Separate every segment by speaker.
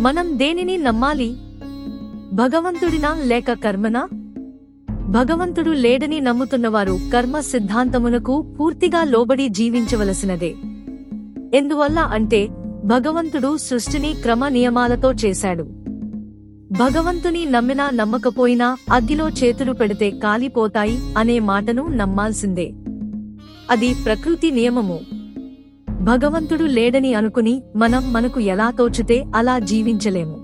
Speaker 1: మనం దేనిని నమ్మాలి? భగవంతుడినా లేక కర్మనా? భగవంతుడు లేడని నమ్ముతున్నవారు కర్మ సిద్ధాంతమునకు పూర్తిగా లోబడి జీవించవలసినదే. ఎందువల్ల అంటే భగవంతుడు సృష్టిని క్రమ నియమాలతో చేశాడు. భగవంతుని నమ్మినా నమ్మకపోయినా అగ్గిలో చేతులు పెడితే కాలిపోతాయి అనే మాటను నమ్మాల్సిందే. అది ప్రకృతి నియమము. భగవంతుడు లేడని అనుకుని మనం మనకు ఎలా తోచితే అలా జీవించలేము.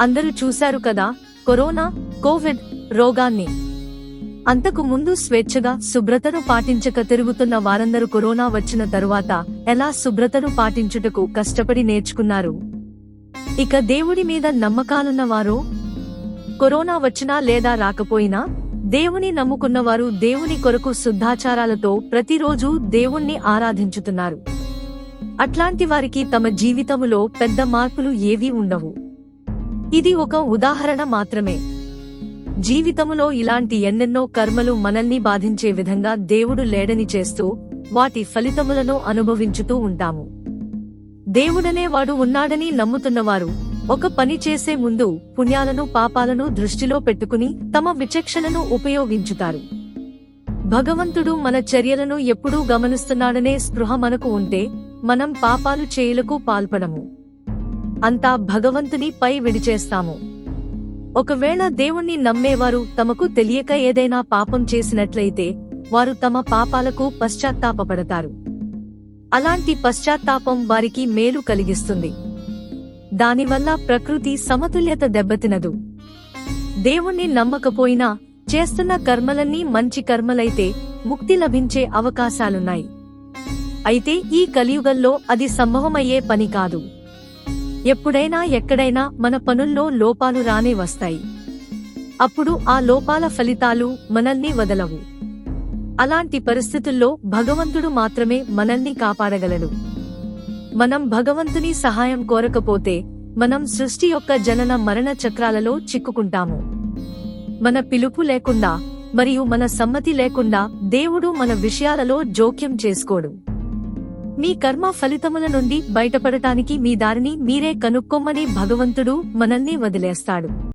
Speaker 1: అందరూ చూశారు కదా కరోనా కోవిడ్ రోగాన్ని. అంతకు ముందు స్వేచ్ఛగా శుభ్రతను పాటించక తిరుగుతున్న వారందరూ కరోనా వచ్చిన తరువాత ఎలా శుభ్రతను పాటించుటకు కష్టపడి నేర్చుకున్నారు? ఇక దేవుడి మీద నమ్మకాలున్నవారు కరోనా వచ్చినా లేదా రాకపోయినా దేవుని నమ్ముకున్నవారు దేవుని కొరకు శుద్ధాచారాలతో ప్రతిరోజు దేవుణ్ణి ఆరాధించుతున్నారు. అట్లాంటి వారికి తమ జీవితములో పెద్ద మార్పులు ఏవీ ఉండవు. ఇది ఒక ఉదాహరణ మాత్రమే. జీవితములో ఇలాంటి ఎన్నెన్నో కర్మలు మనల్ని బాధించే విధంగా దేవుడు లేడని చేస్తూ వాటి ఫలితములను అనుభవించుతూ ఉంటాము. దేవుడనే వాడు ఉన్నాడని నమ్ముతున్నవారు ఒక పని చేసే ముందు పుణ్యాలను పాపాలను దృష్టిలో పెట్టుకుని తమ విచక్షణను ఉపయోగించుతారు. భగవంతుడు మన చర్యలను ఎప్పుడూ గమనిస్తున్నాడనే స్పృహ మనకు ఉంటే మనం పాపాలు చేయులకు పాల్పడము. అంతా భగవంతుని పై విడిచేస్తాము. ఒకవేళ దేవుణ్ణి నమ్మేవారు తమకు తెలియక ఏదైనా పాపం చేసినట్లయితే వారు తమ పాపాలకు పశ్చాత్తాపపడతారు. అలాంటి పశ్చాత్తాపం వారికి మేలు కలిగిస్తుంది. దానివల్ల ప్రకృతి సమతుల్యత దెబ్బతినదు. దేవుణ్ణి నమ్మకపోయినా చేస్తున్న కర్మలన్నీ మంచి కర్మలైతే ముక్తి లభించే అవకాశాలున్నాయి. అయితే ఈ కలియుగంలో అది సంభవమయ్యే పని కాదు. ఎప్పుడైనా ఎక్కడైనా మన పనుల్లో లోపాలు రానే వస్తాయి. అప్పుడు ఆ లోపాల ఫలితాలు మనల్ని వదలవు. అలాంటి పరిస్థితుల్లో భగవంతుడు మాత్రమే మనల్ని కాపాడగలడు. మనం భగవంతుని సహాయం కోరకపోతే మనం సృష్టి యొక్క జనన మరణ చక్రాలలో చిక్కుకుంటాము. మన పిలుపు లేకుండా మరియు మన సమ్మతి లేకుండా దేవుడు మన విషయాలలో జోక్యం చేసుకోడు. మీ కర్మ ఫలితముల నుండి బయటపడటానికి మీ దారిని మీరే కనుక్కోమని భగవంతుడు మనల్ని వదిలేస్తాడు.